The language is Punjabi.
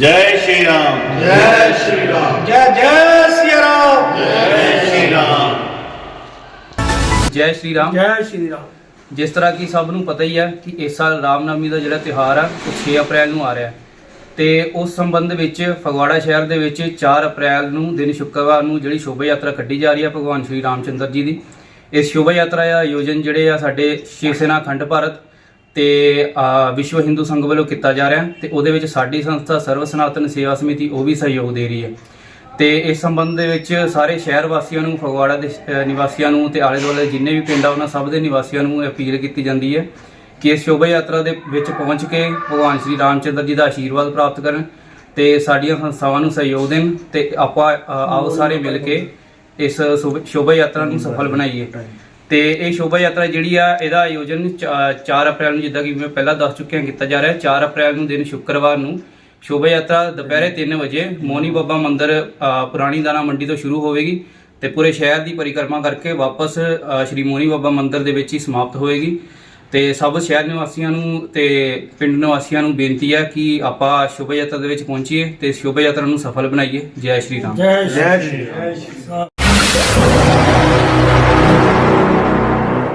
ਜੈ ਸ਼੍ਰੀ ਰਾਮ। ਜੈ ਸ਼੍ਰੀ ਰਾਮ। ਜੈ ਜੈ ਸਿਆ ਰਾਮ। ਜੈ ਸ਼੍ਰੀ ਰਾਮ। ਜੈ ਸ਼੍ਰੀ ਰਾਮ। ਜੈ ਸ਼੍ਰੀ ਰਾਮ। ਜਿਸ ਤਰ੍ਹਾਂ ਕਿ ਸਭ ਨੂੰ ਪਤਾ ਹੀ ਹੈ ਕਿ ਇਸ ਸਾਲ ਰਾਮਨਵਮੀ ਦਾ ਜਿਹੜਾ ਤਿਉਹਾਰ ਆ ਉਹ 6 ਅਪ੍ਰੈਲ ਨੂੰ ਆ ਰਿਹਾ। ਹੈ ਤੇ ਉਸ ਸੰਬੰਧ ਵਿੱਚ ਫਗਵਾੜਾ ਸ਼ਹਿਰ ਦੇ ਵਿੱਚ 4 ਅਪ੍ਰੈਲ ਨੂੰ ਦਿਨ ਸ਼ੁੱਕਰਵਾਰ ਨੂੰ ਜਿਹੜੀ ਸ਼ੋਭਾ ਯਾਤਰਾ ਕੱਢੀ ਜਾ ਰਹੀ ਹੈ ਭਗਵਾਨ ਸ਼੍ਰੀ ਰਾਮਚੰਦਰ ਜੀ ਦੀ। ਇਸ ਸ਼ੋਭਾ ਯਾਤਰਾ ਦਾ ਆਯੋਜਨ ਜਿਹੜੇ ਆ ਸਾਡੇ ਸ਼ਿਵ ਸੈਨਾ ਅਖੰਡ ਭਾਰਤ ਤੇ ਵਿਸ਼ਵ ਹਿੰਦੂ ਸੰਘ ਵੱਲੋਂ ਕੀਤਾ ਜਾ ਰਿਹਾ ਹੈ ਤੇ ਉਹਦੇ ਵਿੱਚ ਸਾਡੀ ਸੰਸਥਾ ਸਰਵ ਸਨਾਤਨ ਸੇਵਾ ਸਮਿਤੀ ਉਹ ਵੀ ਸਹਿਯੋਗ ਦੇ ਰਹੀ ਹੈ। ਤੇ ਇਸ ਸੰਬੰਧ ਦੇ ਵਿੱਚ ਸਾਰੇ ਸ਼ਹਿਰ ਵਾਸੀਆਂ ਨੂੰ, ਫਗਵਾੜਾ ਦੇ ਨਿਵਾਸੀਆਂ ਨੂੰ ਤੇ ਆਲੇ ਦੁਆਲੇ ਜਿੰਨੇ ਵੀ ਪਿੰਡ ਆ, ਉਹਨਾਂ ਸਭ ਦੇ ਨਿਵਾਸੀਆਂ ਨੂੰ ਅਪੀਲ ਕੀਤੀ ਜਾਂਦੀ ਹੈ ਕਿ ਇਸ ਸ਼ੋਭਾ ਯਾਤਰਾ ਦੇ ਵਿੱਚ ਪਹੁੰਚ ਕੇ ਭਗਵਾਨ ਸ਼੍ਰੀ ਰਾਮਚੰਦਰ ਜੀ ਦਾ ਆਸ਼ੀਰਵਾਦ ਪ੍ਰਾਪਤ ਕਰਨ ਤੇ ਸਾਡੀਆਂ ਸੰਸਥਾਵਾਂ ਨੂੰ ਸਹਿਯੋਗ ਦੇਣ ਤੇ ਆਪਾਂ ਆਓ ਸਾਰੇ ਮਿਲ ਕੇ ਇਸ ਸ਼ੋਭ- ਸ਼ੋਭਾ ਯਾਤਰਾ ਨੂੰ ਸਫਲ ਬਣਾਈਏ। ਤੇ ਇਹ ਸ਼ੋਭਾ ਯਾਤਰਾ ਜਿਹੜੀ ਆ ਇਹਦਾ ਆਯੋਜਨ 4 ਅਪ੍ਰੈਲ ਨੂੰ ਜਿੱਦਾਂ ਕਿ ਮੈਂ ਪਹਿਲਾਂ ਦੱਸ ਚੁੱਕਿਆ ਕੀਤਾ ਜਾ ਰਿਹਾ। ਹੈ 4 ਅਪ੍ਰੈਲ ਨੂੰ ਦਿਨ ਸ਼ੁੱਕਰਵਾਰ ਨੂੰ ਸ਼ੋਭਾ ਯਾਤਰਾ ਦੁਪਹਿਰੇ 3 ਵਜੇ ਮੋਨੀ ਬਾਬਾ ਮੰਦਿਰ ਪੁਰਾਣੀ ਦਾਣਾ ਮੰਡੀ ਤੋਂ ਸ਼ੁਰੂ ਹੋਵੇਗੀ ਤੇ ਪੂਰੇ ਸ਼ਹਿਰ ਦੀ ਪਰਿਕਰਮਾ ਕਰਕੇ ਵਾਪਸ ਸ਼੍ਰੀ ਮੋਨੀ ਬਾਬਾ ਮੰਦਿਰ ਦੇ ਵਿੱਚ ਹੀ ਸਮਾਪਤ ਹੋਏਗੀ ਤੇ ਸਭ ਸ਼ਹਿਰ ਨਿਵਾਸੀਆਂ ਨੂੰ ਤੇ ਪਿੰਡ ਨਿਵਾਸੀਆਂ ਨੂੰ ਬੇਨਤੀ ਹੈ ਕਿ ਆਪਾਂ ਸ਼ੋਭਾ ਯਾਤਰਾ ਦੇ ਵਿੱਚ ਪਹੁੰਚੀਏ ਤੇ ਸ਼ੋਭਾ ਯਾਤਰਾ ਨੂੰ ਸਫਲ ਬਣਾਈਏ। ਜੈ ਸ਼੍ਰੀ ਰਾਮ। ਜੈ ਜੈ ਸ਼੍ਰੀ ਰਾਮ।